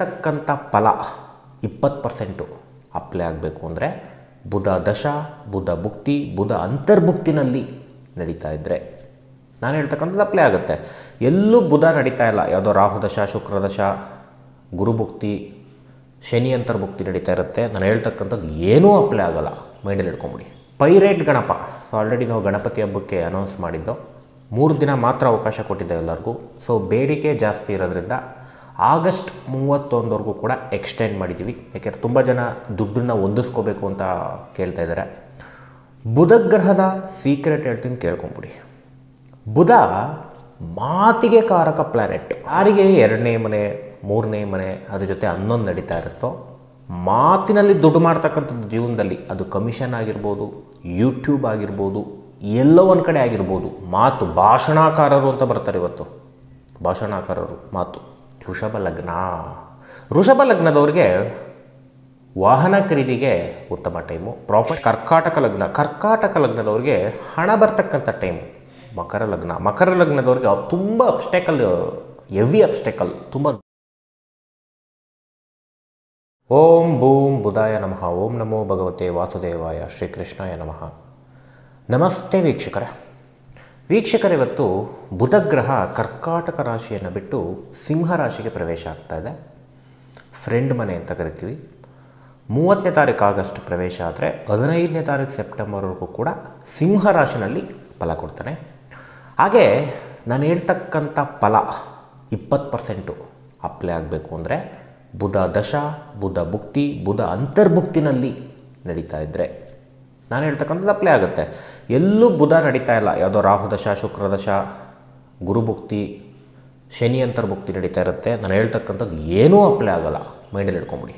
ತಕ್ಕಂಥ ಫಲ ಇಪ್ಪತ್ತು ಪರ್ಸೆಂಟು ಅಪ್ಲೈ ಆಗಬೇಕು ಅಂದರೆ ಬುಧ ದಶ, ಬುಧ ಭುಕ್ತಿ, ಬುಧ ಅಂತರ್ಭುಕ್ತಿನಲ್ಲಿ ನಡೀತಾ ಇದ್ದರೆ ನಾನು ಹೇಳ್ತಕ್ಕಂಥದ್ದು ಅಪ್ಲೈ ಆಗುತ್ತೆ. ಎಲ್ಲೂ ಬುಧ ನಡೀತಾ ಇಲ್ಲ. ಯಾವುದೋ ರಾಹು ದಶ, ಶುಕ್ರ ದಶ ಗುರುಭುಕ್ತಿ ಶನಿ ಅಂತರ್ಭುಕ್ತಿ ನಡೀತಾ ಇರುತ್ತೆ. ನಾನು ಹೇಳ್ತಕ್ಕಂಥದ್ದು ಏನೂ ಅಪ್ಲೈ ಆಗೋಲ್ಲ. ಮೈಂಡಲ್ಲಿ ಇಟ್ಕೊಂಬಿಡಿ ಪೈರೇಟ್ ಗಣಪ. ಸೊ ಆಲ್ರೆಡಿ ನಾವು ಗಣಪತಿ ಹಬ್ಬಕ್ಕೆ ಅನೌನ್ಸ್ ಮಾಡಿದ್ದು ಮೂರು ದಿನ ಮಾತ್ರ ಅವಕಾಶ ಕೊಟ್ಟಿದ್ದೆ ಎಲ್ಲರಿಗೂ. ಸೊ ಬೇಡಿಕೆ ಜಾಸ್ತಿ ಇರೋದ್ರಿಂದ ಆಗಸ್ಟ್ ಮೂವತ್ತೊಂದವರೆಗೂ ಕೂಡ ಎಕ್ಸ್ಟೆಂಡ್ ಮಾಡಿದ್ದೀವಿ. ಯಾಕೆಂದರೆ ತುಂಬ ಜನ ದುಡ್ಡನ್ನು ಹೊಂದಿಸ್ಕೋಬೇಕು ಅಂತ ಕೇಳ್ತಾ ಇದ್ದಾರೆ. ಬುಧ ಗ್ರಹದ ಸೀಕ್ರೆಟ್ ಹೇಳ್ತೀನಿ ಕೇಳ್ಕೊಂಬಿಡಿ. ಬುಧ ಮಾತಿಗೆ ಕಾರಕ ಪ್ಲ್ಯಾನೆಟ್ ಯಾರಿಗೆ? ಎರಡನೇ ಮನೆ, ಮೂರನೇ ಮನೆ, ಅದ್ರ ಜೊತೆ ಹನ್ನೊಂದು ನಡೀತಾ ಇರುತ್ತೋ, ಮಾತಿನಲ್ಲಿ ದುಡ್ಡು ಮಾಡ್ತಕ್ಕಂಥದ್ದು ಜೀವನದಲ್ಲಿ ಅದು ಕಮಿಷನ್ ಆಗಿರ್ಬೋದು ಯೂಟ್ಯೂಬ್ ಆಗಿರ್ಬೋದು, ಎಲ್ಲೋ ಒಂದು ಕಡೆ ಆಗಿರ್ಬೋದು, ಮಾತು ಭಾಷಣಕಾರರು ಅಂತ ಬರ್ತಾರೆ ಇವತ್ತು. ಭಾಷಣಕಾರರು, ಮಾತು. ವೃಷಭ ಲಗ್ನ ವೃಷಭ ಲಗ್ನದವ್ರಿಗೆ ವಾಹನ ಖರೀದಿಗೆ ಉತ್ತಮ ಟೈಮು ಪ್ರಾಪರ್ ಕರ್ಕಾಟಕ ಲಗ್ನ. ಕರ್ಕಾಟಕ ಲಗ್ನದವ್ರಿಗೆ ಹಣ ಬರ್ತಕ್ಕಂಥ ಟೈಮು ಮಕರ ಲಗ್ನ. ಮಕರ ಲಗ್ನದವ್ರಿಗೆ ತುಂಬ ಅಬ್ಸ್ಟೆಕಲ್ ಎವಿ ಅಬ್ಸ್ಟೆಕಲ್ ತುಂಬ ಓಂ ಬೂಂ ಬುಧಾಯ ನಮಃ. ಓಂ ನಮೋ ಭಗವತೆ ವಾಸುದೇವಾಯ ಶ್ರೀಕೃಷ್ಣಾಯ ನಮಃ. ನಮಸ್ತೆ ವೀಕ್ಷಕರೇ. ವೀಕ್ಷಕರು ಇವತ್ತು ಬುಧಗ್ರಹ ಕರ್ಕಾಟಕ ರಾಶಿಯನ್ನು ಬಿಟ್ಟು ಸಿಂಹ ರಾಶಿಗೆ ಪ್ರವೇಶ ಆಗ್ತಾ ಇದೆ. ಫ್ರೆಂಡ್ ಮನೆ ಅಂತ ಕರಿತೀವಿ. ಮೂವತ್ತನೇ ತಾರೀಕು ಆಗಸ್ಟ್ ಪ್ರವೇಶ ಆದರೆ ಹದಿನೈದನೇ ತಾರೀಕು ಸೆಪ್ಟೆಂಬರ್ವರೆಗೂ ಕೂಡ ಸಿಂಹ ರಾಶಿನಲ್ಲಿ ಫಲ ಕೊಡ್ತಾನೆ. ಹಾಗೆ ನಾನು ಹೇಳ್ತಕ್ಕಂಥ ಫಲ ಇಪ್ಪತ್ತು ಪರ್ಸೆಂಟು ಅಪ್ಲೈ ಆಗಬೇಕು ಅಂದರೆ ಬುಧ ದಶ, ಬುಧ ಭುಕ್ತಿ, ಬುಧ ಅಂತರ್ಭುಕ್ತಿನಲ್ಲಿ ನಡೀತಾ ಇದ್ದರೆ ನಾನು ಹೇಳ್ತಕ್ಕಂಥದ್ದು ಅಪ್ಲೈ ಆಗುತ್ತೆ. ಎಲ್ಲೂ ಬುಧ ನಡೀತಾ ಇಲ್ಲ. ಯಾವುದೋ ರಾಹುದಶ ಶುಕ್ರದಶ ಶುಕ್ರ ದಶ ಗುರುಭುಕ್ತಿ ಶನಿ ಅಂತರ್ಭುಕ್ತಿ ನಡೀತಾ ಇರುತ್ತೆ. ನಾನು ಹೇಳ್ತಕ್ಕಂಥದ್ದು ಏನೂ ಅಪ್ಲೈ ಆಗೋಲ್ಲ. ಮೈಂಡಲ್ಲಿ ಇಟ್ಕೊಂಬಿಡಿ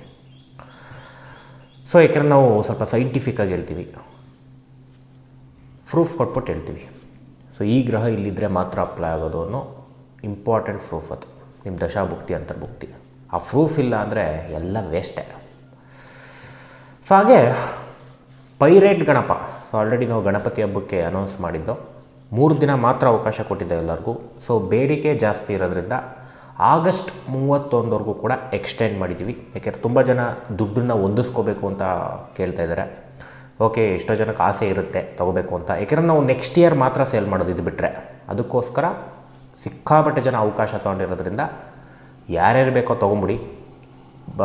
ಸೊ ಯಾಕೆಂದ್ರೆ ನಾವು ಸ್ವಲ್ಪ ಸೈಂಟಿಫಿಕ್ಕಾಗಿ ಹೇಳ್ತೀವಿ. ಪ್ರೂಫ್ ಕೊಟ್ಬಿಟ್ಟು ಹೇಳ್ತೀವಿ. ಸೊ, ಈ ಗ್ರಹ ಇಲ್ಲಿದ್ದರೆ ಮಾತ್ರ ಅಪ್ಲೈ ಆಗೋದು ಅನ್ನೋ ಇಂಪಾರ್ಟೆಂಟ್ ಪ್ರೂಫ್ ಅದು. ನಿಮ್ಮ ದಶಾಭುಕ್ತಿ ಅಂತರ್ಭುಕ್ತಿ ಆ ಪ್ರೂಫ್ ಇಲ್ಲ ಅಂದರೆ ಎಲ್ಲ ವೇಸ್ಟೇ ಸೊ, ಹಾಗೆ ಪೈರೇಟ್ ಗಣಪ. ಸೊ ಆಲ್ರೆಡಿ ನಾವು ಗಣಪತಿ ಹಬ್ಬಕ್ಕೆ ಅನೌನ್ಸ್ ಮಾಡಿದ್ದು. ಮೂರು ದಿನ ಮಾತ್ರ ಅವಕಾಶ ಕೊಟ್ಟಿದ್ದೆ ಎಲ್ಲರಿಗೂ. ಸೊ ಬೇಡಿಕೆ ಜಾಸ್ತಿ ಇರೋದ್ರಿಂದ ಆಗಸ್ಟ್ ಮೂವತ್ತೊಂದವರೆಗೂ ಕೂಡ ಎಕ್ಸ್ಟೆಂಡ್ ಮಾಡಿದ್ದೀವಿ. ಯಾಕೆಂದರೆ ತುಂಬ ಜನ ದುಡ್ಡನ್ನು ಹೊಂದಿಸ್ಕೋಬೇಕು ಅಂತ ಕೇಳ್ತಾ ಇದ್ದಾರೆ. ಓಕೆ ಎಷ್ಟೋ ಜನಕ್ಕೆ ಆಸೆ ಇರುತ್ತೆ ತೊಗೋಬೇಕು ಅಂತ. ಯಾಕೆಂದರೆ ನಾವು ನೆಕ್ಸ್ಟ್ ಇಯರ್ ಮಾತ್ರ ಸೇಲ್ ಮಾಡೋದು ಇದು ಬಿಟ್ಟರೆ ಅದಕ್ಕೋಸ್ಕರ ಸಿಕ್ಕಾಪಟ್ಟೆ ಜನ ಅವಕಾಶ ತೊಗೊಂಡಿರೋದ್ರಿಂದ ಯಾರ್ಯಾರು ಬೇಕೋ ತೊಗೊಂಬಿಡಿ. ಬ,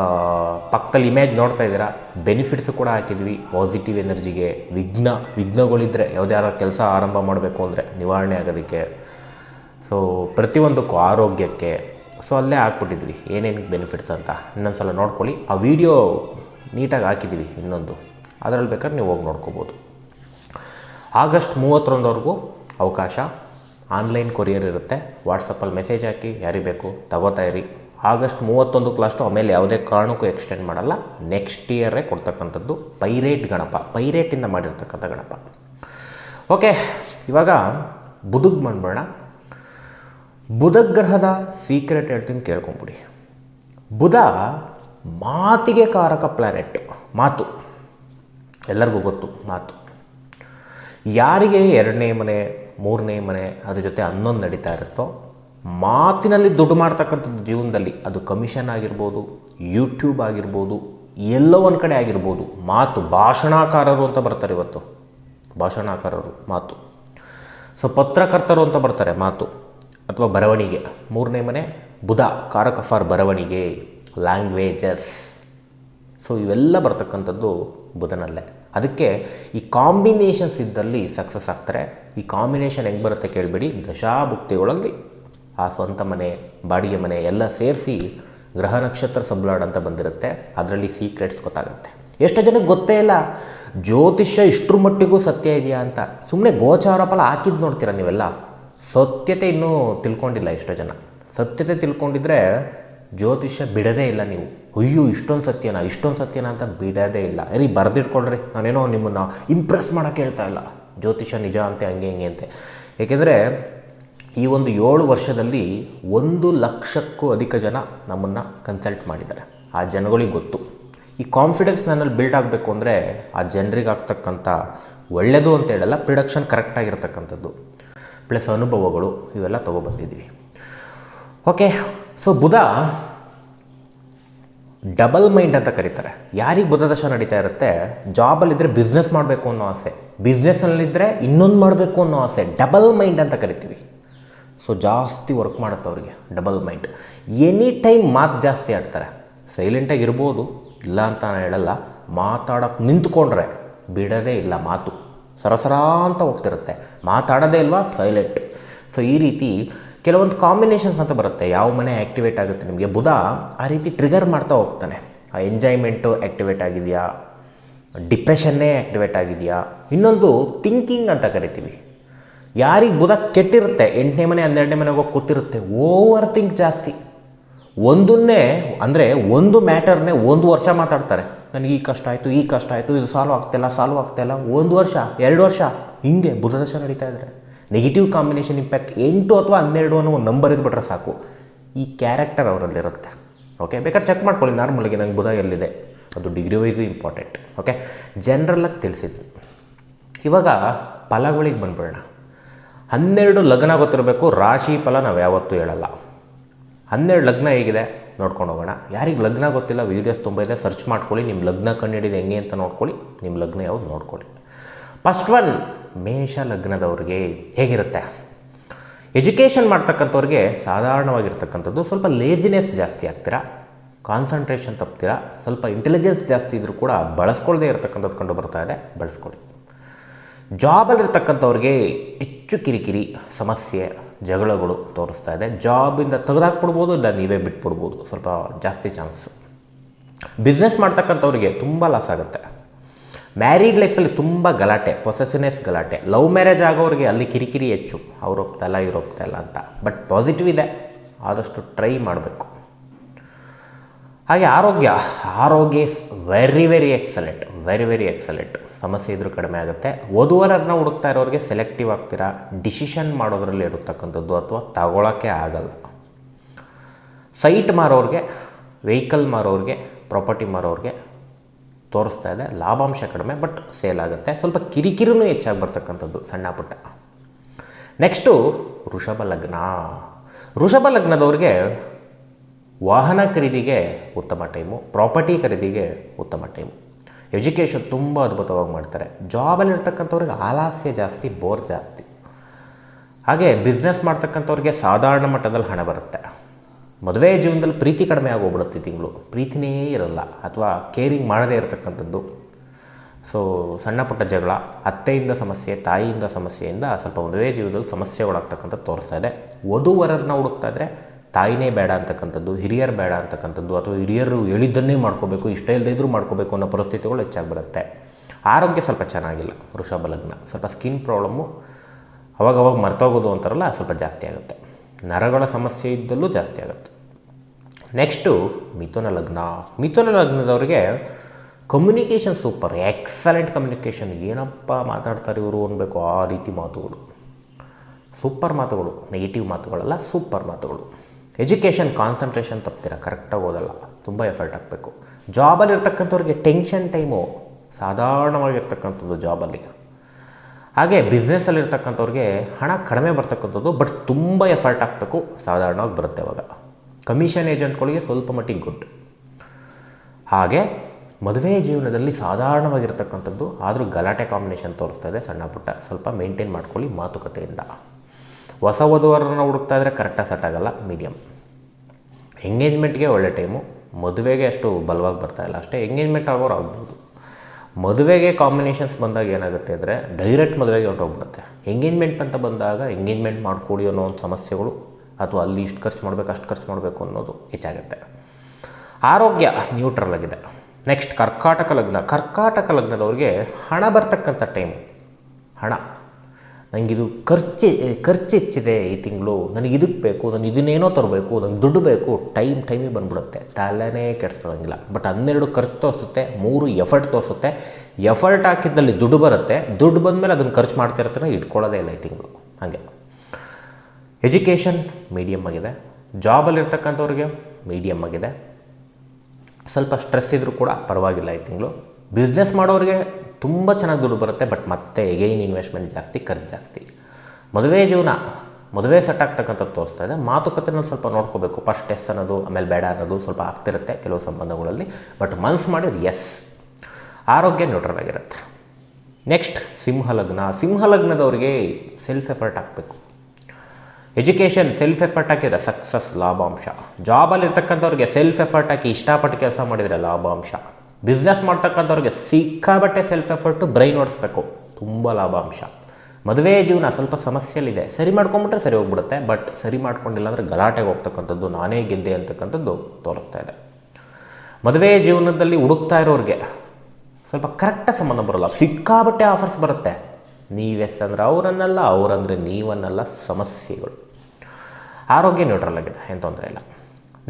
ಪಕ್ಕದಲ್ಲಿ ಇಮೇಜ್ ನೋಡ್ತಾ ಇದ್ದೀರಾ? ಬೆನಿಫಿಟ್ಸ್ ಕೂಡ ಹಾಕಿದ್ವಿ. ಪಾಸಿಟಿವ್ ಎನರ್ಜಿಗೆ ವಿಘ್ನ ವಿಘ್ನಗಳಿದ್ದರೆ ಯಾವುದ್ಯಾರ ಕೆಲಸ ಆರಂಭ ಮಾಡಬೇಕು ಅಂದರೆ ನಿವಾರಣೆ ಆಗೋದಕ್ಕೆ. ಸೊ ಪ್ರತಿಯೊಂದಕ್ಕೂ ಆರೋಗ್ಯಕ್ಕೆ. ಸೊ ಅಲ್ಲೇ ಹಾಕ್ಬಿಟ್ಟಿದ್ವಿ ಏನೇನು ಬೆನಿಫಿಟ್ಸ್ ಅಂತ? ಇನ್ನೊಂದು ಸಲ ನೋಡ್ಕೊಳ್ಳಿ. ಆ ವಿಡಿಯೋ ನೀಟಾಗಿ ಹಾಕಿದ್ದೀವಿ ಇನ್ನೊಂದು. ಅದರಲ್ಲಿ ಬೇಕಾದ್ರೆ ನೀವು ಹೋಗಿ ನೋಡ್ಕೋಬೋದು. ಆಗಸ್ಟ್ ಮೂವತ್ತೊಂದವರೆಗೂ ಅವಕಾಶ. ಆನ್ಲೈನ್ ಕೊರಿಯರ್ ಇರುತ್ತೆ. ವಾಟ್ಸಪ್ಪಲ್ಲಿ ಮೆಸೇಜ್ ಹಾಕಿ ಯಾರಿಗೆ ಬೇಕು ತಗೋತಾ ಇರಿ. ಆಗಸ್ಟ್ ಮೂವತ್ತೊಂದಕ್ಕೆ ಲಾಸ್ಟು ಆಮೇಲೆ ಯಾವುದೇ ಕಾರಣಕ್ಕೂ ಎಕ್ಸ್ಟೆಂಡ್ ಮಾಡಲ್ಲ. ನೆಕ್ಸ್ಟ್ ಇಯರೇ ಕೊಡ್ತಕ್ಕಂಥದ್ದು ಪೈರೇಟ್ ಗಣಪ, ಪೈರೇಟಿಂದ ಮಾಡಿರ್ತಕ್ಕಂಥ ಗಣಪ. ಓಕೆ ಇವಾಗ ಬುಧಗ್ ಮಾಡ್ಬೋಣ ಬುಧ ಗ್ರಹದ ಸೀಕ್ರೆಟ್ ಹೇಳ್ತೀನಿ ಕೇಳ್ಕೊಂಬಿಡಿ. ಬುಧ ಮಾತಿಗೆ ಕಾರಕ ಪ್ಲಾನೆಟ್ ಮಾತು. ಎಲ್ಲರಿಗೂ ಗೊತ್ತು, ಮಾತು. ಯಾರಿಗೆ ಎರಡನೇ ಮನೆ, ಮೂರನೇ ಮನೆ ಅದ್ರ ಜೊತೆ ಹನ್ನೊಂದು ನಡೀತಾ ಇರುತ್ತೋ ಮಾತಿನಲ್ಲಿ ದುಡ್ಡು ಮಾಡ್ತಕ್ಕಂಥದ್ದು ಜೀವನದಲ್ಲಿ ಅದು ಕಮಿಷನ್ ಆಗಿರ್ಬೋದು, ಯೂಟ್ಯೂಬ್ ಆಗಿರ್ಬೋದು, ಎಲ್ಲೋ ಒಂದು ಕಡೆ ಆಗಿರ್ಬೋದು. ಮಾತು ಭಾಷಣಕಾರರು ಅಂತ ಬರ್ತಾರೆ ಇವತ್ತು. ಭಾಷಣಕಾರರು, ಮಾತು. ಸೊ ಪತ್ರಕರ್ತರು ಅಂತ ಬರ್ತಾರೆ ಮಾತು. ಅಥವಾ ಬರವಣಿಗೆ. ಮೂರನೇ ಮನೆ, ಬುಧ ಕಾರಕ ಫಾರ್ ಬರವಣಿಗೆ, ಲ್ಯಾಂಗ್ವೇಜಸ್. ಸೊ ಇವೆಲ್ಲ ಬರ್ತಕ್ಕಂಥದ್ದು ಬುಧನಲ್ಲೇ. ಅದಕ್ಕೆ ಈ ಕಾಂಬಿನೇಷನ್ಸ್ ಇದ್ದಲ್ಲಿ ಸಕ್ಸಸ್ ಆಗ್ತಾರೆ. ಈ ಕಾಂಬಿನೇಷನ್ ಹೆಂಗೆ ಬರುತ್ತೆ ಕೇಳಬೇಡಿ. ದಶಾಭುಕ್ತಿಗಳಲ್ಲಿ ಆ ಸ್ವಂತ ಮನೆ, ಬಾಡಿಗೆ ಮನೆ ಎಲ್ಲ ಸೇರಿಸಿ ಗ್ರಹ ನಕ್ಷತ್ರ ಸಬ್ಲಾಡ್ ಅಂತ ಬಂದಿರುತ್ತೆ. ಅದರಲ್ಲಿ ಸೀಕ್ರೆಟ್ಸ್ ಗೊತ್ತಾಗುತ್ತೆ. ಎಷ್ಟು ಜನಕ್ಕೆ ಗೊತ್ತೇ ಇಲ್ಲ? ಜ್ಯೋತಿಷ್ಯ ಇಷ್ಟರ ಮಟ್ಟಿಗೂ ಸತ್ಯ ಇದೆಯಾ ಅಂತ. ಸುಮ್ಮನೆ ಗೋಚಾರ ಫಲ ಹಾಕಿದ್ದು ನೋಡ್ತೀರ ನೀವೆಲ್ಲ? ಸತ್ಯತೆ ಇನ್ನೂ ತಿಳ್ಕೊಂಡಿಲ್ಲ ಎಷ್ಟೋ ಜನ. ಸತ್ಯತೆ ತಿಳ್ಕೊಂಡಿದ್ರೆ ಜ್ಯೋತಿಷ್ಯ ಬಿಡದೇ ಇಲ್ಲ ನೀವು. ಅಯ್ಯೋ, ಇಷ್ಟೊಂದು ಸತ್ಯನಾ ಇಷ್ಟೊಂದು ಸತ್ಯನಾ ಅಂತ ಬಿಡೋದೇ ಇಲ್ಲ. ರೀ ಬರೆದಿಟ್ಕೊಳ್ರಿ. ನಾನೇನೋ ನಿಮ್ಮನ್ನು ಇಂಪ್ರೆಸ್ ಮಾಡೋಕ್ಕೆ ಹೇಳ್ತಾ ಇಲ್ಲ. ಜ್ಯೋತಿಷ್ಯ ನಿಜ ಅಂತೆ, ಹಂಗೆ ಹಿಂಗೆ ಅಂತೆ. ಏಕೆಂದರೆ ಈ ಒಂದು ಏಳು ವರ್ಷದಲ್ಲಿ ಒಂದು ಲಕ್ಷಕ್ಕೂ ಅಧಿಕ ಜನ ನಮ್ಮನ್ನು ಕನ್ಸಲ್ಟ್ ಮಾಡಿದ್ದಾರೆ. ಆ ಜನಗಳಿಗೆ ಗೊತ್ತು. ಈ ಕಾನ್ಫಿಡೆನ್ಸ್ ನನ್ನಲ್ಲಿ ಬಿಲ್ಡ್ ಆಗಬೇಕು ಅಂದರೆ ಆ ಜನರಿಗೆ ಆಗ್ತಕ್ಕಂಥ ಒಳ್ಳೆಯದು ಅಂತ ಹೇಳಲ್ಲ ಪ್ರಿಡಕ್ಷನ್ ಕರೆಕ್ಟಾಗಿರ್ತಕ್ಕಂಥದ್ದು ಪ್ಲಸ್ ಅನುಭವಗಳು ಇವೆಲ್ಲ ತೊಗೊಬಂದಿದ್ದೀವಿ okay so Budha double mind ಅಂತ ಕರೀತಾರೆ. ಯಾರಿಗೆ ಬುಧದಶ ನಡೀತಾ ಇರುತ್ತೆ? ಜಾಬಲ್ಲಿದ್ದರೆ ಬಿಸ್ನೆಸ್ ಮಾಡಬೇಕು ಅನ್ನೋ ಆಸೆ. ಬಿಸ್ನೆಸ್ನಲ್ಲಿದ್ದರೆ ಇನ್ನೊಂದು ಮಾಡಬೇಕು ಅನ್ನೋ ಆಸೆ. ಡಬಲ್ ಮೈಂಡ್ ಅಂತ ಕರಿತೀವಿ. ಸೊ ಜಾಸ್ತಿ ವರ್ಕ್ ಮಾಡುತ್ತೆ ಅವರಿಗೆ ಡಬಲ್ ಮೈಂಡ್ ಎನಿ ಟೈಮ್ ಮಾತು ಜಾಸ್ತಿ ಆಡ್ತಾರೆ ಸೈಲೆಂಟಾಗಿ ಇರ್ಬೋದು, ಇಲ್ಲ ಅಂತ ನಾನು ಹೇಳಲ್ಲ ಮಾತಾಡೋಕ್ಕೆ ನಿಂತ್ಕೊಂಡ್ರೆ ಬಿಡೋದೇ ಇಲ್ಲ ಮಾತು. ಸರಸರ ಅಂತ ಹೋಗ್ತಿರುತ್ತೆ, ಮಾತಾಡೋದೇ ಇಲ್ವಾ ಸೈಲೆಂಟ್ ಸೊ ಈ ರೀತಿ ಕೆಲವೊಂದು ಕಾಂಬಿನೇಷನ್ಸ್ ಅಂತ ಬರುತ್ತೆ. ಯಾವ ಮನೆ ಆ್ಯಕ್ಟಿವೇಟ್ ಆಗುತ್ತೆ ನಿಮಗೆ? ಬುಧ ಆ ರೀತಿ ಟ್ರಿಗರ್ ಮಾಡ್ತಾ ಹೋಗ್ತಾನೆ. ಆ ಎಂಜಾಯ್ಮೆಂಟು ಆ್ಯಕ್ಟಿವೇಟ್ ಆಗಿದೆಯಾ? ಡಿಪ್ರೆಷನ್ನೇ ಆ್ಯಕ್ಟಿವೇಟ್ ಆಗಿದೆಯಾ? ಇನ್ನೊಂದು ಥಿಂಕಿಂಗ್ ಅಂತ ಕರಿತೀವಿ. ಯಾರಿಗೆ ಬುಧ ಕೆಟ್ಟಿರುತ್ತೆ, ಎಂಟನೇ ಮನೆ, ಹನ್ನೆರಡನೇ ಮನೆಗೆ ಹೋಗಿ ಕೂತಿರುತ್ತೆ ಓವರ್ ಥಿಂಕ್ ಜಾಸ್ತಿ. ಒಂದನ್ನೇ, ಅಂದರೆ ಒಂದು ಮ್ಯಾಟರ್ನೇ ಒಂದು ವರ್ಷ ಮಾತಾಡ್ತಾರೆ. ನನಗೆ ಈ ಕಷ್ಟ ಆಯಿತು, ಈ ಕಷ್ಟ ಆಯಿತು, ಇದು ಸಾಲ್ವ್ ಆಗ್ತಾಯಿಲ್ಲ ಸಾಲ್ವ್ ಆಗ್ತಾಯಿಲ್ಲ ಒಂದು ವರ್ಷ, ಎರಡು ವರ್ಷ. ಹಿಂಗೆ ಬುಧದಶ ನಡೀತಾ ಇದ್ದಾರೆ ನೆಗೆಟಿವ್ ಕಾಂಬಿನೇಷನ್ ಇಂಪ್ಯಾಕ್ಟ್ ಎಂಟು ಅಥವಾ ಹನ್ನೆರಡು ಅನ್ನೋ ಒಂದು ನಂಬರ್ ಇದ್ಬಿಟ್ರೆ ಸಾಕು. ಈ ಕ್ಯಾರೆಕ್ಟರ್ ಅವರಲ್ಲಿರುತ್ತೆ. ಓಕೆ ಬೇಕಾದ್ರೆ ಚೆಕ್ ಮಾಡ್ಕೊಳ್ಳಿ ನಾರ್ಮಲಾಗಿ ನಂಗೆ ಬುಧ ಎಲ್ಲಿದೆ. ಅದು ಡಿಗ್ರಿ ವೈಸು ಇಂಪಾರ್ಟೆಂಟ್ ಓಕೆ ಜನರಲ್ಲಾಗಿ ತಿಳಿಸಿದ್ವಿ ಇವಾಗ ಫಲಗಳಿಗೆ ಬಂದ್ಬಿಡೋಣ. ಹನ್ನೆರಡು ಲಗ್ನ ಗೊತ್ತಿರಬೇಕು, ರಾಶಿ ಫಲ ನಾವು ಯಾವತ್ತೂ ಹೇಳಲ್ಲ. ಹನ್ನೆರಡು ಲಗ್ನ ಹೇಗಿದೆ ನೋಡ್ಕೊಂಡು ಹೋಗೋಣ. ಯಾರಿಗೆ ಲಗ್ನ ಗೊತ್ತಿಲ್ಲ ವೀಡಿಯೋಸ್ ತುಂಬ ಇದೆ ಸರ್ಚ್ ಮಾಡ್ಕೊಳ್ಳಿ ನಿಮ್ಮ ಲಗ್ನ ಕಂಡುಹಿಡಿದು ಹೆಂಗೆ ಅಂತ ನೋಡ್ಕೊಳ್ಳಿ ನಿಮ್ಮ ಲಗ್ನ ಯಾವುದು ನೋಡ್ಕೊಳ್ಳಿ. ಫಸ್ಟ್ ಒನ್ ಮೇಷ ಲಗ್ನದವ್ರಿಗೆ ಹೇಗಿರುತ್ತೆ? ಎಜುಕೇಷನ್ ಮಾಡ್ತಕ್ಕಂಥವ್ರಿಗೆ ಸಾಧಾರಣವಾಗಿರ್ತಕ್ಕಂಥದ್ದು ಸ್ವಲ್ಪ ಲೇಜಿನೆಸ್ ಜಾಸ್ತಿ ಆಗ್ತೀರಾ? ಕಾನ್ಸಂಟ್ರೇಷನ್ ತಪ್ತೀರಾ? ಸ್ವಲ್ಪ ಇಂಟೆಲಿಜೆನ್ಸ್ ಜಾಸ್ತಿ ಇದ್ದರೂ ಕೂಡ ಬಳಸ್ಕೊಳ್ಳದೆ ಇರತಕ್ಕಂಥದ್ದು ಕಂಡು ಬರ್ತಾ ಇದೆ, ಬಳಸ್ಕೊಳ್ಳಿ. ಜಾಬಲ್ಲಿರ್ತಕ್ಕಂಥವ್ರಿಗೆ ಹೆಚ್ಚು ಕಿರಿಕಿರಿ, ಸಮಸ್ಯೆ, ಜಗಳಗಳು ತೋರಿಸ್ತಾ ಇದೆ. ಜಾಬಿಂದ ತೆಗೆದಾಕ್ಬಿಡ್ಬೋದು, ಇಲ್ಲ ನೀವೇ ಬಿಟ್ಬಿಡ್ಬೋದು. ಸ್ವಲ್ಪ ಜಾಸ್ತಿ ಚಾನ್ಸ್. ಬಿಸ್ನೆಸ್ ಮಾಡ್ತಕ್ಕಂಥವ್ರಿಗೆ ತುಂಬ ಲಾಸ್ ಆಗುತ್ತೆ. ಮ್ಯಾರಿಡ್ ಲೈಫಲ್ಲಿ ತುಂಬ ಗಲಾಟೆ ಪೊಸೆಸಿನೆಸ್ ಗಲಾಟೆ. ಲವ್ ಮ್ಯಾರೇಜ್ ಆಗೋರಿಗೆ ಅಲ್ಲಿ ಕಿರಿಕಿರಿ ಹೆಚ್ಚು. ಅವ್ರು ಒಪ್ತಾ ಇಲ್ಲ ಇವ್ರು ಒಪ್ತಾ ಇಲ್ಲ ಅಂತ. ಬಟ್ ಪಾಸಿಟಿವ್ ಇದೆ. ಆದಷ್ಟು ಟ್ರೈ ಮಾಡಬೇಕು. ಹಾಗೆ ಆರೋಗ್ಯ. ಆರೋಗ್ಯ is very very excellent very very excellent ಸಮಸ್ಯೆ ಇದ್ರೂ ಕಡಿಮೆ ಆಗುತ್ತೆ. ಓದುವರನ್ನು ಹುಡುಕ್ತಾ ಇರೋರಿಗೆ ಸೆಲೆಕ್ಟಿವ್ ಆಗ್ತೀರಾ? ಡಿಸಿಷನ್ ಮಾಡೋದ್ರಲ್ಲಿ ಇರತಕ್ಕಂಥದ್ದು ಅಥವಾ ತಗೊಳ್ಳೋಕ್ಕೆ ಆಗಲ್ಲ. ಸೈಟ್ ಮಾರೋರಿಗೆ ವೆಹಿಕಲ್ ಮಾರೋರಿಗೆ ಪ್ರಾಪರ್ಟಿ ಮಾರೋರಿಗೆ ತೋರಿಸ್ತಾ ಇದೆ. ಲಾಭಾಂಶ ಕಡಿಮೆ ಬಟ್ ಸೇಲ್ ಆಗುತ್ತೆ. ಸ್ವಲ್ಪ ಕಿರಿಕಿರಿನೂ ಹೆಚ್ಚಾಗಿ ಬರ್ತಕ್ಕಂಥದ್ದು ಸಣ್ಣ ಪುಟ್ಟ. ನೆಕ್ಸ್ಟು ವೃಷಭ ಲಗ್ನ. ವೃಷಭ ಲಗ್ನದವ್ರಿಗೆ ವಾಹನ ಖರೀದಿಗೆ ಉತ್ತಮ ಟೈಮು ಪ್ರಾಪರ್ಟಿ ಖರೀದಿಗೆ ಉತ್ತಮ ಟೈಮು ಎಜುಕೇಷನ್ ತುಂಬ ಅದ್ಭುತವಾಗಿ ಮಾಡ್ತಾರೆ. ಜಾಬಲ್ಲಿರ್ತಕ್ಕಂಥವ್ರಿಗೆ ಆಲಾಸ್ಯ ಜಾಸ್ತಿ ಬೋರ್ ಜಾಸ್ತಿ. ಹಾಗೆ ಬಿಸ್ನೆಸ್ ಮಾಡ್ತಕ್ಕಂಥವ್ರಿಗೆ ಸಾಧಾರಣ ಮಟ್ಟದಲ್ಲಿ ಹಣ ಬರುತ್ತೆ. ಮದುವೆ ಜೀವನದಲ್ಲಿ ಪ್ರೀತಿ ಕಡಿಮೆ ಆಗೋಗ್ಬಿಡುತ್ತೆ ತಿಂಗಳು. ಪ್ರೀತಿನೇ ಇರಲ್ಲ, ಅಥವಾ ಕೇರಿಂಗ್ ಮಾಡದೇ ಇರತಕ್ಕಂಥದ್ದು. ಸೊ ಸಣ್ಣ ಪುಟ್ಟ ಜಗಳ, ಅತ್ತೆಯಿಂದ ಸಮಸ್ಯೆ, ತಾಯಿಯಿಂದ ಸಮಸ್ಯೆಯಿಂದ ಸ್ವಲ್ಪ ಮದುವೆ ಜೀವನದಲ್ಲಿ ಸಮಸ್ಯೆಗಳಾಗ್ತಕ್ಕಂಥದ್ದು ತೋರಿಸ್ತಾ ಇದೆ. ವಧುವರರನ್ನ ಹುಡುಕ್ತಾ ಇದ್ದರೆ ತಾಯಿನೇ ಬೇಡ ಅಂತಕ್ಕಂಥದ್ದು, ಹಿರಿಯರು ಬೇಡ ಅಂತಕ್ಕಂಥದ್ದು ಅಥವಾ ಹಿರಿಯರು ಹೇಳಿದ್ದನ್ನೇ ಮಾಡ್ಕೋಬೇಕು, ಇಷ್ಟ ಇಲ್ಲದೇ ಇದ್ದರೂ ಮಾಡ್ಕೋಬೇಕು ಅನ್ನೋ ಪರಿಸ್ಥಿತಿಗಳು ಹೆಚ್ಚಾಗಿ ಬರುತ್ತೆ. ಆರೋಗ್ಯ ಸ್ವಲ್ಪ ಚೆನ್ನಾಗಿಲ್ಲ, ವೃಷಭ ಲಗ್ನ. ಸ್ವಲ್ಪ ಸ್ಕಿನ್ ಪ್ರಾಬ್ಲಮ್ಮು ಅವಾಗವಾಗ ಮರ್ತೋಗೋದು ಅಂತಾರಲ್ಲ, ಸ್ವಲ್ಪ ಜಾಸ್ತಿ ಆಗುತ್ತೆ. ನರಗಳ ಸಮಸ್ಯೆ ಇದ್ದಲ್ಲೂ ಜಾಸ್ತಿ ಆಗುತ್ತೆ. ನೆಕ್ಸ್ಟು ಮಿಥುನ ಲಗ್ನ. ಮಿಥುನ ಲಗ್ನದವ್ರಿಗೆ ಕಮ್ಯುನಿಕೇಷನ್ ಸೂಪರ್ ಎಕ್ಸಲೆಂಟ್ ಕಮ್ಯುನಿಕೇಷನ್ ಏನಪ್ಪ ಮಾತಾಡ್ತಾರೆ ಇವರು ಅನ್ಬೇಕು ಆ ರೀತಿ ಮಾತುಗಳು. ಸೂಪರ್ ಮಾತುಗಳು ನೆಗೆಟಿವ್ ಮಾತುಗಳಲ್ಲ ಸೂಪರ್ ಮಾತುಗಳು. ಎಜುಕೇಷನ್ ಕಾನ್ಸಂಟ್ರೇಷನ್ ತಪ್ತೀರ ಕರೆಕ್ಟಾಗಿ ಓದಲ್ಲ. ತುಂಬ ಎಫರ್ಟ್ ಹಾಕಬೇಕು. ಜಾಬಲ್ಲಿ ಇರ್ತಕ್ಕಂಥವ್ರಿಗೆ ಟೆನ್ಷನ್ ಟೈಮು ಸಾಧಾರಣವಾಗಿರ್ತಕ್ಕಂಥದ್ದು ಜಾಬಲ್ಲಿ ಹಾಗೆ ಬಿಸ್ನೆಸ್ಸಲ್ಲಿರ್ತಕ್ಕಂಥವ್ರಿಗೆ ಹಣ ಕಡಿಮೆ ಬರ್ತಕ್ಕಂಥದ್ದು ಬಟ್ ತುಂಬ ಎಫರ್ಟ್ ಹಾಕಬೇಕು. ಸಾಧಾರಣವಾಗಿ ಬರುತ್ತೆ ಅವಾಗ ಕಮಿಷನ್ ಏಜೆಂಟ್ಗಳಿಗೆ ಸ್ವಲ್ಪ ಮಟ್ಟಿಗೆ ಗುಡ್ ಹಾಗೆ ಮದುವೆ ಜೀವನದಲ್ಲಿ ಸಾಧಾರಣವಾಗಿರ್ತಕ್ಕಂಥದ್ದು, ಆದರೂ ಗಲಾಟೆ ಕಾಂಬಿನೇಷನ್ ತೋರಿಸ್ತಾ ಇದೆ ಸಣ್ಣ ಪುಟ್ಟ. ಸ್ವಲ್ಪ ಮೇಂಟೈನ್ ಮಾಡ್ಕೊಳ್ಳಿ ಮಾತುಕತೆಯಿಂದ. ಹೊಸ ವಧುವರನ್ನ ಹುಡುಕ್ತಾ ಇದ್ದರೆ ಕರೆಕ್ಟಾಗಿ ಸೆಟ್ ಆಗಲ್ಲ ಮೀಡಿಯಮ್ ಎಂಗೇಜ್ಮೆಂಟ್ಗೆ ಒಳ್ಳೆ ಟೈಮು ಮದುವೆಗೆ ಅಷ್ಟು ಬಲವಾಗಿ ಬರ್ತಾ ಇಲ್ಲ. ಅಷ್ಟೇ ಎಂಗೇಜ್ಮೆಂಟ್ ಆಗೋರು ಆಗ್ಬೋದು. ಮದುವೆಗೆ ಕಾಂಬಿನೇಷನ್ಸ್ ಬಂದಾಗ ಏನಾಗುತ್ತೆ ಅಂದರೆ ಡೈರೆಕ್ಟ್ ಮದುವೆಗೆ ಹೊರಟೋಗ್ಬಿಡುತ್ತೆ ಎಂಗೇಜ್ಮೆಂಟ್ ಅಂತ ಬಂದಾಗ ಎಂಗೇಜ್ಮೆಂಟ್ ಮಾಡಿಕೊಡಿ ಅನ್ನೋ ಒಂದು ಸಮಸ್ಯೆಗಳು ಅಥವಾ ಅಲ್ಲಿ ಇಷ್ಟು ಖರ್ಚು ಮಾಡಬೇಕು, ಅಷ್ಟು ಖರ್ಚು ಮಾಡಬೇಕು ಅನ್ನೋದು ಹೆಚ್ಚಾಗುತ್ತೆ. ಆರೋಗ್ಯ ನ್ಯೂಟ್ರಲ್ ಆಗಿದೆ. ನೆಕ್ಸ್ಟ್ ಕರ್ಕಾಟಕ ಲಗ್ನ. ಕರ್ಕಾಟಕ ಲಗ್ನದವ್ರಿಗೆ ಹಣ ಬರ್ತಕ್ಕಂಥ ಟೈಮು ಹಣ. ನನಗಿದು ಖರ್ಚು ಖರ್ಚು ಹೆಚ್ಚಿದೆ ಈ ತಿಂಗಳು. ನನಗೆ ಇದಕ್ಕೆ ಬೇಕು ನಾನು ಇದನ್ನೇನೋ ತರಬೇಕು ನನಗೆ ದುಡ್ಡು ಬೇಕು, ಟೈಮ್, ಟೈಮಿಗೆ ಬಂದ್ಬಿಡುತ್ತೆ. ತಲೆನೇ ಕೆಡಿಸ್ಕೊಳ್ಳೋಂಗಿಲ್ಲ ಬಟ್ ಹನ್ನೆರಡು ಖರ್ಚು ತೋರಿಸುತ್ತೆ, ಮೂರು ಎಫರ್ಟ್ ತೋರಿಸುತ್ತೆ. ಎಫರ್ಟ್ ಹಾಕಿದ್ದಲ್ಲಿ ದುಡ್ಡು ಬರುತ್ತೆ. ದುಡ್ಡು ಬಂದಮೇಲೆ ಅದನ್ನು ಖರ್ಚು ಮಾಡ್ತಿರ್ತಾರೆ ಇಟ್ಕೊಳ್ಳೋದೇ ಇಲ್ಲ ಈ ತಿಂಗಳು. ಹಾಗೆ. ಎಜುಕೇಷನ್ ಮೀಡಿಯಮ್ ಆಗಿದೆ. ಜಾಬಲ್ಲಿರ್ತಕ್ಕಂಥವ್ರಿಗೆ ಮೀಡಿಯಮ್ ಆಗಿದೆ. ಸ್ವಲ್ಪ ಸ್ಟ್ರೆಸ್ ಇದ್ದರೂ ಕೂಡ ಪರವಾಗಿಲ್ಲ ಈ ತಿಂಗಳು. ಬಿಸ್ನೆಸ್ ಮಾಡೋರಿಗೆ ತುಂಬ ಚೆನ್ನಾಗಿ ದುಡ್ಡು ಬರುತ್ತೆ ಬಟ್ ಮತ್ತೆ ಎಗೈನ್ ಇನ್ವೆಸ್ಟ್ಮೆಂಟ್ ಜಾಸ್ತಿ, ಖರ್ಚು ಜಾಸ್ತಿ. ಮದುವೆ ಜೀವನ, ಮದುವೆ ಸೆಟ್ ಆಗ್ತಕ್ಕಂಥದ್ದು ತೋರಿಸ್ತಾ ಇದೆ. ಮಾತುಕತೆನಲ್ಲಿ ಸ್ವಲ್ಪ ನೋಡ್ಕೋಬೇಕು. ಫಸ್ಟ್ ಎಸ್ ಅನ್ನೋದು, ಆಮೇಲೆ ಬೇಡ ಅನ್ನೋದು ಸ್ವಲ್ಪ ಆಗ್ತಿರುತ್ತೆ ಕೆಲವು ಸಂಬಂಧಗಳಲ್ಲಿ ಬಟ್ ಮನ್ಸು ಮಾಡಿದ್ರೆ ಎಸ್ ಆರೋಗ್ಯ ನ್ಯೂಟ್ರಲ್ ಆಗಿರುತ್ತೆ. ನೆಕ್ಸ್ಟ್ ಸಿಂಹ ಲಗ್ನ. ಸಿಂಹ ಲಗ್ನದವರಿಗೆ ಸೆಲ್ಫ್ ಎಫರ್ಟ್ ಹಾಕಬೇಕು. ಎಜುಕೇಷನ್ ಸೆಲ್ಫ್ ಎಫರ್ಟ್ ಹಾಕಿದರೆ ಸಕ್ಸಸ್ ಲಾಭಾಂಶ. ಜಾಬಲ್ಲಿರ್ತಕ್ಕಂಥವ್ರಿಗೆ ಸೆಲ್ಫ್ ಎಫರ್ಟ್ ಹಾಕಿ ಇಷ್ಟಪಟ್ಟು ಕೆಲಸ ಮಾಡಿದರೆ ಲಾಭಾಂಶ. ಬಿಸ್ನೆಸ್ ಮಾಡ್ತಕ್ಕಂಥವ್ರಿಗೆ ಸಿಕ್ಕಾಬಟ್ಟೆ ಸೆಲ್ಫ್ ಎಫರ್ಟು ಬ್ರೈನ್ ಓಡಿಸ್ಬೇಕು. ತುಂಬ ಲಾಭಾಂಶ. ಮದುವೆ ಜೀವನ ಸ್ವಲ್ಪ ಸಮಸ್ಯೆಯಲ್ಲಿದೆ. ಸರಿ ಮಾಡ್ಕೊಂಬಿಟ್ರೆ ಸರಿ ಹೋಗ್ಬಿಡುತ್ತೆ. ಬಟ್ ಸರಿ ಮಾಡ್ಕೊಂಡಿಲ್ಲ ಅಂದರೆ ಗಲಾಟೆಗೆ ಹೋಗ್ತಕ್ಕಂಥದ್ದು, ನಾನೇ ಗೆದ್ದೆ ಅಂತಕ್ಕಂಥದ್ದು ತೋರಿಸ್ತಾ ಇದೆ. ಮದುವೆ ಜೀವನದಲ್ಲಿ ಹುಡುಕ್ತಾ ಇರೋರಿಗೆ ಸ್ವಲ್ಪ ಕರೆಕ್ಟಾಗಿ ಸಂಬಂಧ ಬರೋಲ್ಲ. ಸಿಕ್ಕಾಬಟ್ಟೆ ಆಫರ್ಸ್ ಬರುತ್ತೆ. ನೀವೆಸ್ ಅಂದ್ರೆ ಅವರನ್ನಲ್ಲ ಅವರಂದರೆ ನೀವನ್ನಲ್ಲ ಸಮಸ್ಯೆಗಳು. ಆರೋಗ್ಯ ನ್ಯೂಟ್ರಲ್ ಆಗಿದೆ, ಏನು ತೊಂದರೆ ಇಲ್ಲ.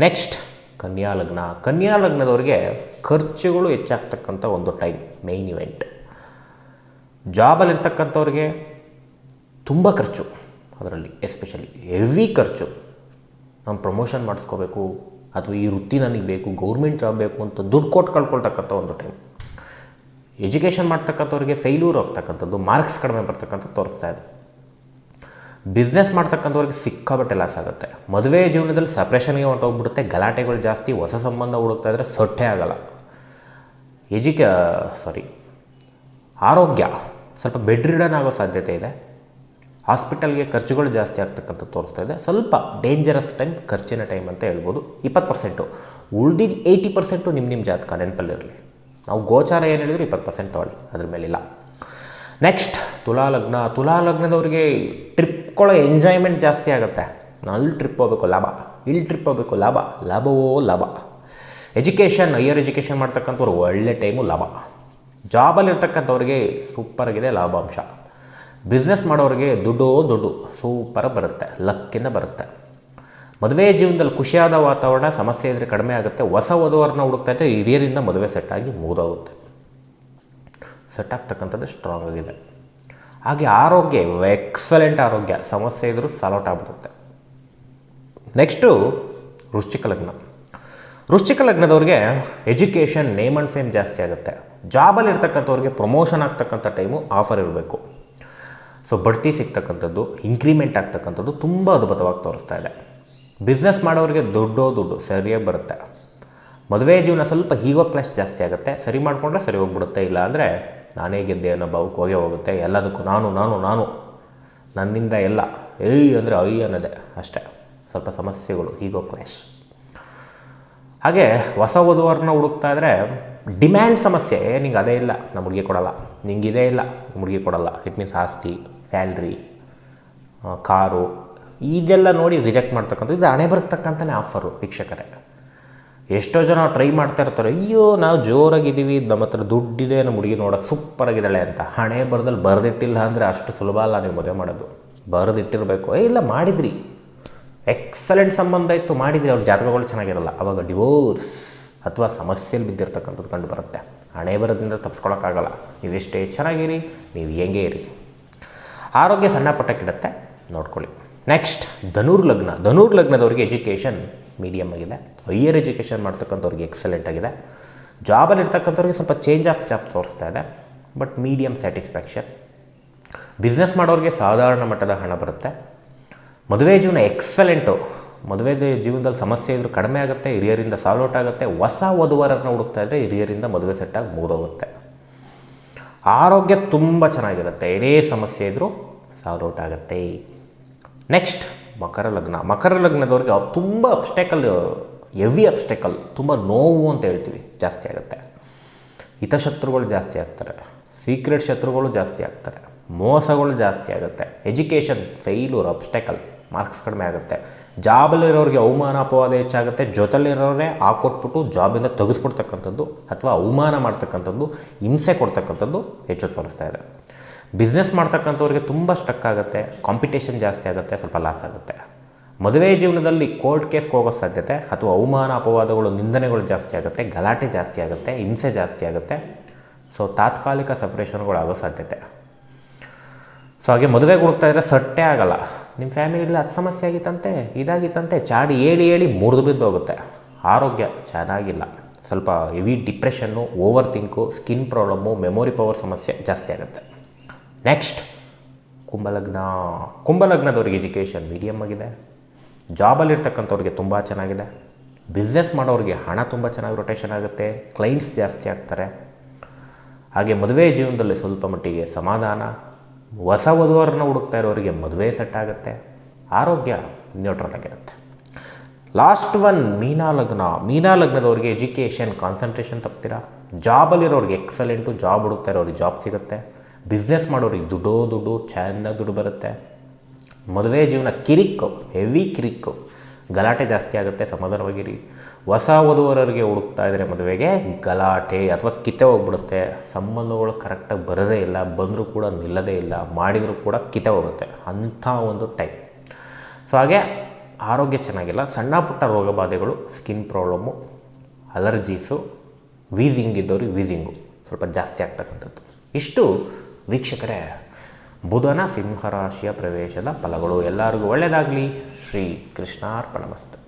ನೆಕ್ಸ್ಟ್ ಕನ್ಯಾ ಲಗ್ನ. ಕನ್ಯಾ ಲಗ್ನದವ್ರಿಗೆ ಖರ್ಚುಗಳು ಹೆಚ್ಚಾಗ್ತಕ್ಕಂಥ ಒಂದು ಟೈಮ್ ಮೇಯ್ನ್ ಇವೆಂಟ್ ಜಾಬಲ್ಲಿರ್ತಕ್ಕಂಥವ್ರಿಗೆ ತುಂಬ ಖರ್ಚು ಅದರಲ್ಲಿ ಎಸ್ಪೆಷಲಿ ಹೆವಿ ಖರ್ಚು. ನಾನು ಪ್ರಮೋಷನ್ ಮಾಡಿಸ್ಕೋಬೇಕು, ಅಥವಾ ಈ ವೃತ್ತಿ ನನಗೆ ಬೇಕು ಗೌರ್ಮೆಂಟ್ ಜಾಬ್ ಬೇಕು ಅಂತ ದುಡ್ಡು ಕೊಟ್ಟು ಕಳ್ಕೊಳ್ತಕ್ಕಂಥ ಒಂದು ಟೈಮ್. ಎಜುಕೇಷನ್ ಮಾಡ್ತಕ್ಕಂಥವ್ರಿಗೆ ಫೇಲ್ಯೂರ್ ಆಗ್ತಕ್ಕಂಥದ್ದು ಮಾರ್ಕ್ಸ್ ಕಡಿಮೆ ಬರ್ತಕ್ಕಂಥದ್ದು ತೋರಿಸ್ತಾ ಇದೆ. ಬಿಸ್ನೆಸ್ ಮಾಡ್ತಕ್ಕಂಥವ್ರಿಗೆ ಸಿಕ್ಕಾಬಟ್ಟೆ ಲಾಸ್ ಆಗುತ್ತೆ. ಮದುವೆ ಜೀವನದಲ್ಲಿ ಸಪ್ರೇಷನ್ಗೆ ಹೊಂಟೋಗ್ಬಿಡುತ್ತೆ, ಗಲಾಟೆಗಳು ಜಾಸ್ತಿ, ಹೊಸ ಸಂಬಂಧ ಹುಡುಕ್ತಾ ಇದ್ದರೆ ಸೊಟ್ಟೆ ಆಗಲ್ಲ. ಎಜುಕೇ ಸಾರಿ ಆರೋಗ್ಯ, ಸ್ವಲ್ಪ ಬೆಡ್ ರಿಡನ್ ಆಗೋ ಸಾಧ್ಯತೆ ಇದೆ. ಹಾಸ್ಪಿಟಲ್ಗೆ ಖರ್ಚುಗಳು ಜಾಸ್ತಿ ಆಗ್ತಕ್ಕಂಥ ತೋರಿಸ್ತಾ ಇದೆ. ಸ್ವಲ್ಪ ಡೇಂಜರಸ್ ಟೈಮ್ ಖರ್ಚಿನ ಟೈಮ್ ಅಂತ ಹೇಳ್ಬೋದು. ಇಪ್ಪತ್ತು ಪರ್ಸೆಂಟು. ಉಳ್ದಿದ್ದು ಏಯ್ಟಿ ಪರ್ಸೆಂಟು ನಿಮ್ಮ ನಿಮ್ಮ ಜಾತಕ ನೆನಪಲ್ಲಿರಲಿ ನಾವು ಗೋಚಾರ ಏನು ಹೇಳಿದ್ರು ಇಪ್ಪತ್ತು ಪರ್ಸೆಂಟ್ ತೊಗೊಳ್ಳಿ, ಅದ್ರ ಮೇಲಿಲ್ಲ. ನೆಕ್ಸ್ಟ್ ತುಲಾ ಲಗ್ನ ತುಲಾ ಲಗ್ನದವ್ರಿಗೆ ಟ್ರಿಪ್ಕೊಳ್ಳೋ ಎಂಜಾಯ್ಮೆಂಟ್ ಜಾಸ್ತಿ ಆಗುತ್ತೆ. ಅಲ್ಲಿ ಟ್ರಿಪ್ ಹೋಗ್ಬೇಕು, ಲಾಭ. ಇಲ್ಲಿ ಟ್ರಿಪ್ ಹೋಗ್ಬೇಕು, ಲಾಭ. ಲಾಭವೋ ಲಾಭ. ಎಜುಕೇಷನ್ ಹೈಯರ್ ಎಜುಕೇಷನ್ ಮಾಡ್ತಕ್ಕಂಥವ್ರು ಒಳ್ಳೆ ಟೈಮು ಲಾಭ. ಜಾಬಲ್ಲಿರ್ತಕ್ಕಂಥವ್ರಿಗೆ ಸೂಪರಾಗಿದೆ ಲಾಭಾಂಶ. ಬಿಸ್ನೆಸ್ ಮಾಡೋರಿಗೆ ದುಡ್ಡು ದುಡ್ಡು ಸೂಪರ್ ಬರುತ್ತೆ, ಲಕ್ಕಿಂದ ಬರುತ್ತೆ. ಮದುವೆ ಜೀವನದಲ್ಲಿ ಖುಷಿಯಾದ ವಾತಾವರಣ, ಸಮಸ್ಯೆ ಇದ್ದರೆ ಕಡಿಮೆ ಆಗುತ್ತೆ, ಹೊಸ ವಧುವರನ್ನ ಹುಡುಕ್ತಾ ಇದ್ದರೆ ಹಿರಿಯರಿಂದ ಮದುವೆ ಸೆಟ್ಟಾಗಿ ಆಗಿ ಮುಗಿದೋಗುತ್ತೆ ಸೆಟ್ ಆಗ್ತಕ್ಕಂಥದ್ದು ಸ್ಟ್ರಾಂಗ್ ಆಗಿದೆ. ಹಾಗೆ ಆರೋಗ್ಯ ಎಕ್ಸಲೆಂಟ್ ಆರೋಗ್ಯ, ಸಮಸ್ಯೆ ಇದ್ದರೂ ಸಾಲೋಟ್ ಆಗ್ಬಿಡುತ್ತೆ. ನೆಕ್ಸ್ಟು ವೃಶ್ಚಿಕ ಲಗ್ನ. ವೃಶ್ಚಿಕ ಲಗ್ನದವ್ರಿಗೆ ಎಜುಕೇಷನ್, ನೇಮ್ ಆ್ಯಂಡ್ ಫೇಮ್ ಜಾಸ್ತಿ ಆಗುತ್ತೆ. ಜಾಬಲ್ಲಿ ಇರ್ತಕ್ಕಂಥವ್ರಿಗೆ ಪ್ರಮೋಷನ್ ಆಗ್ತಕ್ಕಂಥ ಟೈಮು ಆಫರ್ ಇರಬೇಕು. ಸೊ ಬಡ್ತಿ ಸಿಗ್ತಕ್ಕಂಥದ್ದು ಇನ್ಕ್ರಿಮೆಂಟ್ ಆಗ್ತಕ್ಕಂಥದ್ದು ತುಂಬ ಅದ್ಭುತವಾಗಿ ತೋರಿಸ್ತಾ ಇದೆ. ಬಿಸ್ನೆಸ್ ಮಾಡೋರಿಗೆ ದುಡ್ಡೋ ದುಡ್ಡು, ಸರಿಯಾಗಿ ಬರುತ್ತೆ. ಮದುವೆ ಜೀವನ ಸ್ವಲ್ಪ ಹೀಗೋ ಕ್ಲಾಶ್ ಜಾಸ್ತಿ ಆಗುತ್ತೆ. ಸರಿ ಮಾಡಿಕೊಂಡ್ರೆ ಸರಿ ಹೋಗ್ಬಿಡುತ್ತೆ. ಇಲ್ಲ ಅಂದರೆ ನಾನೇ ಗೆದ್ದೆ ಅನ್ನೋ ಭಾವಕ್ಕೆ ಹೋಗೇ ಹೋಗುತ್ತೆ. ಎಲ್ಲದಕ್ಕೂ ನಾನು ನಾನು ನಾನು. ನನ್ನಿಂದ ಎಲ್ಲ, ಏಯ್ ಅಂದರೆ ಐ ಅನ್ನೋದೇ ಅಷ್ಟೇ. ಸ್ವಲ್ಪ ಸಮಸ್ಯೆಗಳು, ಹೀಗೋ ಕ್ಲಾಶ್. ಹಾಗೆ ಹೊಸ ಓದುವರನ್ನ ಹುಡುಕ್ತಾ ಇದ್ದರೆ ಡಿಮ್ಯಾಂಡ್ ಸಮಸ್ಯೆ, ನಿಂಗೆ ಅದೇ ಇಲ್ಲ ನಮ್ಮ ಹುಡುಗಿ ಕೊಡಲ್ಲ. ನಿಂಗೆ ಇದೇ ಇಲ್ಲ ನಮ್ಮ ಹುಡುಗಿ ಕೊಡಲ್ಲ. ಇಟ್ ಮೀನ್ಸ್ ಆಸ್ತಿ ಸ್ಯಾಲ್ರಿ ಕಾರು, ಇದೆಲ್ಲ ನೋಡಿ ರಿಜೆಕ್ಟ್ ಮಾಡ್ತಕ್ಕಂಥದ್ದು ಇದು ಹಣೆ ಬರ್ತಕ್ಕಂಥನೇ ಆಫರು ವೀಕ್ಷಕರೇ. ಎಷ್ಟೋ ಜನ ಟ್ರೈ ಮಾಡ್ತಾ ಇರ್ತಾರೆ, ಅಯ್ಯೋ, ನಾವು ಜೋರಾಗಿದ್ದೀವಿ, ನಮ್ಮ ಹತ್ರ ದುಡ್ಡಿದೆ ನಮ್ಮ ಹುಡುಗಿ ನೋಡೋಕೆ ಸೂಪರಾಗಿದ್ದಾಳೆ ಅಂತ. ಹಣೆ ಬರದಲ್ಲಿ ಬರೆದಿಟ್ಟಿಲ್ಲ ಅಂದರೆ ಅಷ್ಟು ಸುಲಭ ಅಲ್ಲ ನೀವು ಮದುವೆ ಮಾಡೋದು. ಬರೆದಿಟ್ಟಿರಬೇಕು. ಏ, ಇಲ್ಲ, ಮಾಡಿದ್ರಿ. ಎಕ್ಸಲೆಂಟ್ ಸಂಬಂಧ ಇತ್ತು, ಮಾಡಿದರೆ ಅವ್ರ ಜಾತಕಗಳು ಚೆನ್ನಾಗಿರಲ್ಲ. ಅವಾಗ ಡಿವೋರ್ಸ್ ಅಥವಾ ಸಮಸ್ಯೆಯಲ್ಲಿ ಬಿದ್ದಿರ್ತಕ್ಕಂಥದ್ದು ಕಂಡು ಬರುತ್ತೆ ಹಣೆ ಬರೋದ್ರಿಂದ ತಪ್ಪಿಸ್ಕೊಳಕ್ಕಾಗಲ್ಲ ನೀವೆಷ್ಟೇ ಚೆನ್ನಾಗಿರಿ, ನೀವು ಹೆಂಗೆ ಇರಿ. ಆರೋಗ್ಯ ಸಣ್ಣ ಪಟ್ಟಕ್ಕಿಡತ್ತೆ, ನೋಡ್ಕೊಳ್ಳಿ. ನೆಕ್ಸ್ಟ್ ಧನುರ್ ಲಗ್ನ. ಧನುರ್ ಲಗ್ನದವ್ರಿಗೆ ಎಜುಕೇಷನ್ ಮೀಡಿಯಮ್ ಆಗಿದೆ. ಹೈಯರ್ ಎಜುಕೇಷನ್ ಮಾಡ್ತಕ್ಕಂಥವ್ರಿಗೆ ಎಕ್ಸಲೆಂಟ್ ಆಗಿದೆ. ಜಾಬಲ್ಲಿ ಇರ್ತಕ್ಕಂಥವ್ರಿಗೆ ಸ್ವಲ್ಪ ಚೇಂಜ್ ಆಫ್ ಜಾಬ್ ತೋರಿಸ್ತಾ ಇದೆ. ಬಟ್ ಮೀಡಿಯಮ್ ಸ್ಯಾಟಿಸ್ಫ್ಯಾಕ್ಷನ್ ಬಿಸ್ನೆಸ್ ಮಾಡೋರಿಗೆ ಸಾಧಾರಣ ಮಟ್ಟದ ಹಣ ಬರುತ್ತೆ. ಮದುವೆ ಜೀವನ ಎಕ್ಸಲೆಂಟು. ಮದುವೆ ಜೀವನದಲ್ಲಿ ಸಮಸ್ಯೆ ಇದ್ದರೂ ಕಡಿಮೆ ಆಗುತ್ತೆ, ಹಿರಿಯರಿಂದ ಸಾಲ್ವ್ ಔಟ್ ಆಗುತ್ತೆ, ಹೊಸ ವಧುವರನ್ನು ಹುಡುಕ್ತಾ ಇದ್ದರೆ ಹಿರಿಯರಿಂದ ಮದುವೆ ಸೆಟ್ಟಾಗಿ ಮುಗಿದೋಗುತ್ತೆ. ಆರೋಗ್ಯ ತುಂಬ ಚೆನ್ನಾಗಿರುತ್ತೆ, ಏನೇ ಸಮಸ್ಯೆ ಇದ್ದರೂ ಸಾಲ್ವ್ ಔಟ್ ಆಗುತ್ತೆ. ನೆಕ್ಸ್ಟ್ ಮಕರ ಲಗ್ನ. ಮಕರ ಲಗ್ನದವ್ರಿಗೆ ತುಂಬ ಅಬ್ಸ್ಟೆಕಲ್ ಹೆವಿ ಅಬ್ಸ್ಟೆಕಲ್ ತುಂಬ ನೋವು ಅಂತ ಹೇಳ್ತೀವಿ, ಜಾಸ್ತಿ ಆಗುತ್ತೆ. ಹಿತಶತ್ರುಗಳು ಜಾಸ್ತಿ ಆಗ್ತಾರೆ ಸೀಕ್ರೆಟ್ ಶತ್ರುಗಳು ಜಾಸ್ತಿ ಆಗ್ತಾರೆ, ಮೋಸಗಳು ಜಾಸ್ತಿ ಆಗುತ್ತೆ. ಎಜುಕೇಷನ್ ಫೈಲೂರ್ ಅಬ್ಸ್ಟೆಕಲ್ ಮಾರ್ಕ್ಸ್ ಕಡಿಮೆ ಆಗುತ್ತೆ. ಜಾಬಲ್ಲಿರೋರಿಗೆ ಅವಮಾನ ಅಪವಾದ ಹೆಚ್ಚಾಗುತ್ತೆ. ಜೊತೆಲಿರೋರೇ ಹಾಕೊಟ್ಬಿಟ್ಟು ಜಾಬಿಂದ ತೆಗೆದುಕೊಡ್ತಕ್ಕಂಥದ್ದು ಅಥವಾ ಅವಮಾನ ಮಾಡ್ತಕ್ಕಂಥದ್ದು, ಹಿಂಸೆ ಕೊಡ್ತಕ್ಕಂಥದ್ದು ಹೆಚ್ಚು ತೋರಿಸ್ತಾ ಇದೆ. ಬಿಸ್ನೆಸ್ ಮಾಡ್ತಕ್ಕಂಥವ್ರಿಗೆ ತುಂಬ ಸ್ಟಕ್ ಆಗುತ್ತೆ. ಕಾಂಪಿಟೇಷನ್ ಜಾಸ್ತಿ ಆಗುತ್ತೆ. ಸ್ವಲ್ಪ ಲಾಸ್ ಆಗುತ್ತೆ. ಮದುವೆ ಜೀವನದಲ್ಲಿ ಕೋರ್ಟ್ ಕೇಸ್ಗೆ ಹೋಗೋ ಸಾಧ್ಯತೆ ಅಥವಾ ಅವಮಾನ ಅಪವಾದಗಳು, ನಿಂದನೆಗಳು ಜಾಸ್ತಿ ಆಗುತ್ತೆ. ಗಲಾಟೆ ಜಾಸ್ತಿ ಆಗುತ್ತೆ. ಹಿಂಸೆ ಜಾಸ್ತಿ ಆಗುತ್ತೆ. ಸೊ, ತಾತ್ಕಾಲಿಕ ಸಪ್ರೇಷನ್ಗಳು ಆಗೋ ಸಾಧ್ಯತೆ. ಸೊ, ಹಾಗೆ ಮದುವೆಗೆ ಹುಡುಕ್ತಾ ಇದ್ದರೆ ಸಟ್ಟೆ ಆಗಲ್ಲ. ನಿಮ್ಮ ಫ್ಯಾಮಿಲಿಯಲ್ಲಿ ಅದು ಸಮಸ್ಯೆ ಆಗಿತ್ತಂತೆ, ಇದಾಗಿತ್ತಂತೆ, ಚಾಡಿ ಹೇಳಿ ಹೇಳಿ ಮುರಿದು ಬಿದ್ದೋಗುತ್ತೆ. ಆರೋಗ್ಯ ಚೆನ್ನಾಗಿಲ್ಲ. ಸ್ವಲ್ಪ heavy depression over think skin problem memory power ಸಮಸ್ಯೆ ಜಾಸ್ತಿ ಆಗುತ್ತೆ. ನೆಕ್ಸ್ಟ್ ಕುಂಭಲಗ್ನ. ಕುಂಭಲಗ್ನದವ್ರಿಗೆ ಎಜುಕೇಷನ್ ಮೀಡಿಯಮ್ ಆಗಿದೆ. ಜಾಬಲ್ಲಿರ್ತಕ್ಕಂಥವ್ರಿಗೆ ತುಂಬ ಚೆನ್ನಾಗಿದೆ. ಬಿಸ್ನೆಸ್ ಮಾಡೋರಿಗೆ ಹಣ ತುಂಬ ಚೆನ್ನಾಗಿ ರೊಟೇಷನ್ ಆಗುತ್ತೆ. ಕ್ಲೈಂಟ್ಸ್ ಜಾಸ್ತಿ ಆಗ್ತಾರೆ. ಹಾಗೆ ಮದುವೆ ಜೀವನದಲ್ಲಿ ಸ್ವಲ್ಪ ಮಟ್ಟಿಗೆ ಸಮಾಧಾನ ಹೊಸ ವಧುವರನ್ನ ಹುಡುಕ್ತಾ ಇರೋರಿಗೆ ಮದುವೆ ಸೆಟ್ ಆಗುತ್ತೆ. ಆರೋಗ್ಯ ನ್ಯೂಟ್ರಲ್ ಆಗಿರುತ್ತೆ. ಲಾಸ್ಟ್ ಒನ್ ಮೀನಾ ಲಗ್ನ. ಮೀನಾ ಲಗ್ನದವ್ರಿಗೆ ಎಜುಕೇಷನ್ ಕಾನ್ಸಂಟ್ರೇಷನ್ ತಪ್ತೀರಾ? ಜಾಬಲ್ಲಿರೋರಿಗೆ ಎಕ್ಸಲೆಂಟು ಜಾಬ್ ಹುಡುಕ್ತಾ ಇರೋರಿಗೆ ಜಾಬ್ ಸಿಗುತ್ತೆ. ಬಿಸ್ನೆಸ್ ಮಾಡೋರಿಗೆ ದುಡ್ಡೋ ದುಡ್ಡು ಚೆಂದ ದುಡ್ಡು ಬರುತ್ತೆ. ಮದುವೆ ಜೀವನ ಕಿರಿಕ್ಕು ಹೆವಿ ಕಿರಿಕ್ಕು ಗಲಾಟೆ ಜಾಸ್ತಿ ಆಗುತ್ತೆ, ಸಮಾಧಾನವಾಗಿರಿ. ಹೊಸ ವಧುವರರಿಗೆ ಹುಡುಕ್ತಾ ಇದ್ದರೆ ಮದುವೆಗೆ ಗಲಾಟೆ ಅಥವಾ ಕಿತ್ತೆ ಹೋಗ್ಬಿಡುತ್ತೆ. ಸಂಬಂಧಗಳು ಕರೆಕ್ಟಾಗಿ ಬರೋದೇ ಇಲ್ಲ, ಬಂದರೂ ಕೂಡ ನಿಲ್ಲದೇ ಇಲ್ಲ, ಮಾಡಿದರೂ ಕೂಡ ಕಿತ್ತೆ ಹೋಗುತ್ತೆ. ಅಂಥ ಒಂದು ಟೈಮ್ ಸೊ ಹಾಗೆ ಆರೋಗ್ಯ ಚೆನ್ನಾಗಿಲ್ಲ, ಸಣ್ಣ ಪುಟ್ಟ ರೋಗ ಬಾಧೆಗಳು ಸ್ಕಿನ್ ಪ್ರಾಬ್ಲಮ್ಮು ಅಲರ್ಜೀಸು ವೀಸಿಂಗ್ ಇದ್ದವ್ರಿಗೆ ವೀಝಿಂಗು ಸ್ವಲ್ಪ ಜಾಸ್ತಿ ಆಗ್ತಕ್ಕಂಥದ್ದು. ಇಷ್ಟು ವೀಕ್ಷಕರೇ ಬುಧನ ಸಿಂಹರಾಶಿಯ ಪ್ರವೇಶದ ಫಲಗಳು ಎಲ್ಲರಿಗೂ ಒಳ್ಳೆಯದಾಗಲಿ. ಶ್ರೀ ಕೃಷ್ಣಾರ್ಪಣಮಸ್ತು